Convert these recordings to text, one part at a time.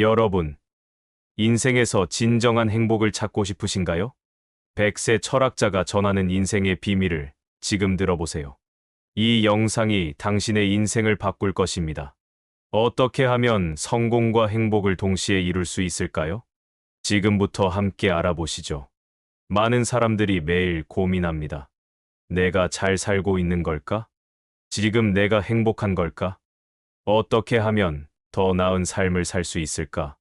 여러분, 인생에서 진정한 행복을 찾고 싶으신가요? 백세 철학자가 전하는 인생의 비밀을 지금 들어보세요. 이 영상이 당신의 인생을 바꿀 것입니다. 어떻게 하면 성공과 행복을 동시에 이룰 수 있을까요? 지금부터 함께 알아보시죠. 많은 사람들이 매일 고민합니다. 내가 잘 살고 있는 걸까? 지금 내가 행복한 걸까? 어떻게 하면 더 나은 삶을 살 수 있을까?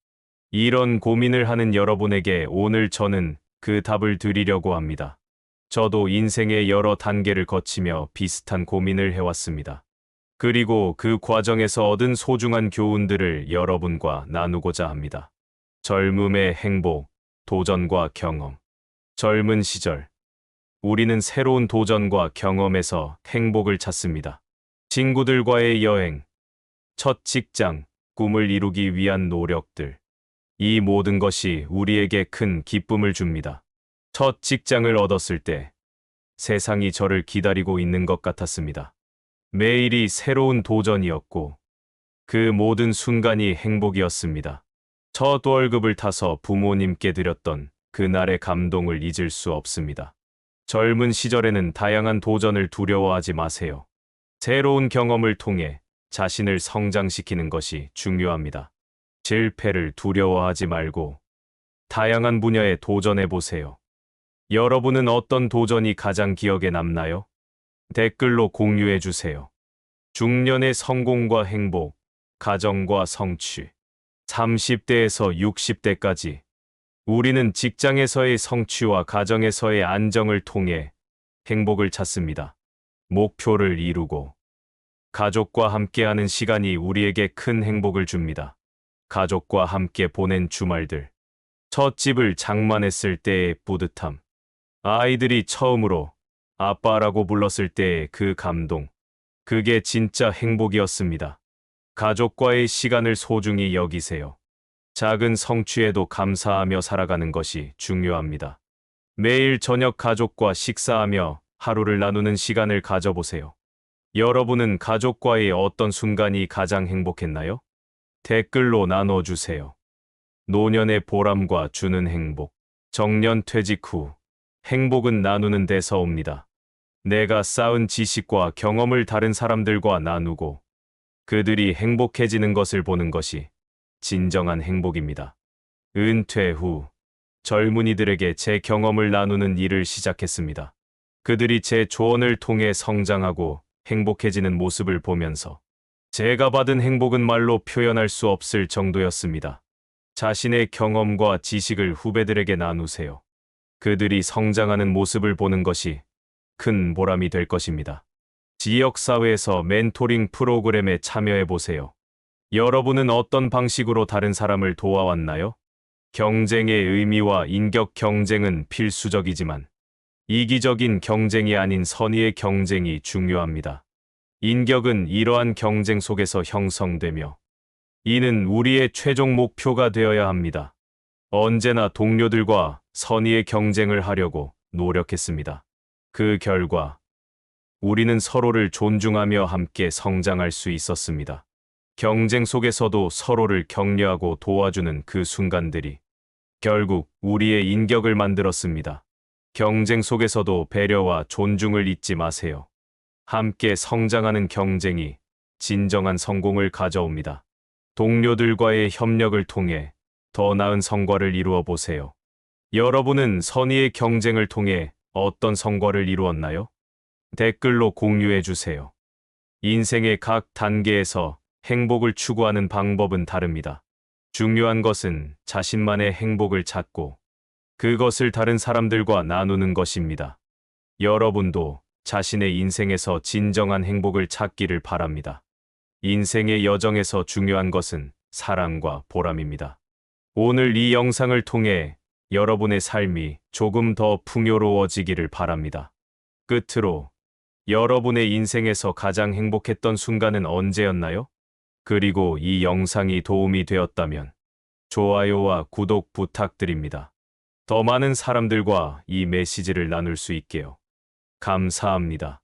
이런 고민을 하는 여러분에게 오늘 저는 그 답을 드리려고 합니다. 저도 인생의 여러 단계를 거치며 비슷한 고민을 해왔습니다. 그리고 그 과정에서 얻은 소중한 교훈들을 여러분과 나누고자 합니다. 젊음의 행복, 도전과 경험. 젊은 시절. 우리는 새로운 도전과 경험에서 행복을 찾습니다. 친구들과의 여행, 첫 직장, 꿈을 이루기 위한 노력들. 이 모든 것이 우리에게 큰 기쁨을 줍니다. 첫 직장을 얻었을 때 세상이 저를 기다리고 있는 것 같았습니다. 매일이 새로운 도전이었고 그 모든 순간이 행복이었습니다. 첫 월급을 타서 부모님께 드렸던 그날의 감동을 잊을 수 없습니다. 젊은 시절에는 다양한 도전을 두려워하지 마세요. 새로운 경험을 통해 자신을 성장시키는 것이 중요합니다. 실패를 두려워하지 말고 다양한 분야에 도전해 보세요. 여러분은 어떤 도전이 가장 기억에 남나요? 댓글로 공유해 주세요. 중년의 성공과 행복, 가정과 성취. 30대에서 60대까지 우리는 직장에서의 성취와 가정에서의 안정을 통해 행복을 찾습니다. 목표를 이루고 가족과 함께하는 시간이 우리에게 큰 행복을 줍니다. 가족과 함께 보낸 주말들. 첫 집을 장만했을 때의 뿌듯함. 아이들이 처음으로 아빠라고 불렀을 때의 그 감동. 그게 진짜 행복이었습니다. 가족과의 시간을 소중히 여기세요. 작은 성취에도 감사하며 살아가는 것이 중요합니다. 매일 저녁 가족과 식사하며 하루를 나누는 시간을 가져보세요. 여러분은 가족과의 어떤 순간이 가장 행복했나요? 댓글로 나눠주세요. 노년의 보람과 주는 행복. 정년 퇴직 후 행복은 나누는 데서 옵니다. 내가 쌓은 지식과 경험을 다른 사람들과 나누고 그들이 행복해지는 것을 보는 것이 진정한 행복입니다. 은퇴 후 젊은이들에게 제 경험을 나누는 일을 시작했습니다. 그들이 제 조언을 통해 성장하고 행복해지는 모습을 보면서 제가 받은 행복은 말로 표현할 수 없을 정도였습니다. 자신의 경험과 지식을 후배들에게 나누세요. 그들이 성장하는 모습을 보는 것이 큰 보람이 될 것입니다. 지역사회에서 멘토링 프로그램에 참여해 보세요. 여러분은 어떤 방식으로 다른 사람을 도와왔나요? 경쟁의 의미와 인격 경쟁은 필수적이지만 이기적인 경쟁이 아닌 선의의 경쟁이 중요합니다. 인격은 이러한 경쟁 속에서 형성되며 이는 우리의 최종 목표가 되어야 합니다. 언제나 동료들과 선의의 경쟁을 하려고 노력했습니다. 그 결과 우리는 서로를 존중하며 함께 성장할 수 있었습니다. 경쟁 속에서도 서로를 격려하고 도와주는 그 순간들이 결국 우리의 인격을 만들었습니다. 경쟁 속에서도 배려와 존중을 잊지 마세요. 함께 성장하는 경쟁이 진정한 성공을 가져옵니다. 동료들과의 협력을 통해 더 나은 성과를 이루어 보세요. 여러분은 선의의 경쟁을 통해 어떤 성과를 이루었나요? 댓글로 공유해 주세요. 인생의 각 단계에서 행복을 추구하는 방법은 다릅니다. 중요한 것은 자신만의 행복을 찾고 그것을 다른 사람들과 나누는 것입니다. 여러분도 자신의 인생에서 진정한 행복을 찾기를 바랍니다. 인생의 여정에서 중요한 것은 사랑과 보람입니다. 오늘 이 영상을 통해 여러분의 삶이 조금 더 풍요로워지기를 바랍니다. 끝으로 여러분의 인생에서 가장 행복했던 순간은 언제였나요? 그리고 이 영상이 도움이 되었다면 좋아요와 구독 부탁드립니다. 더 많은 사람들과 이 메시지를 나눌 수 있게요. 감사합니다.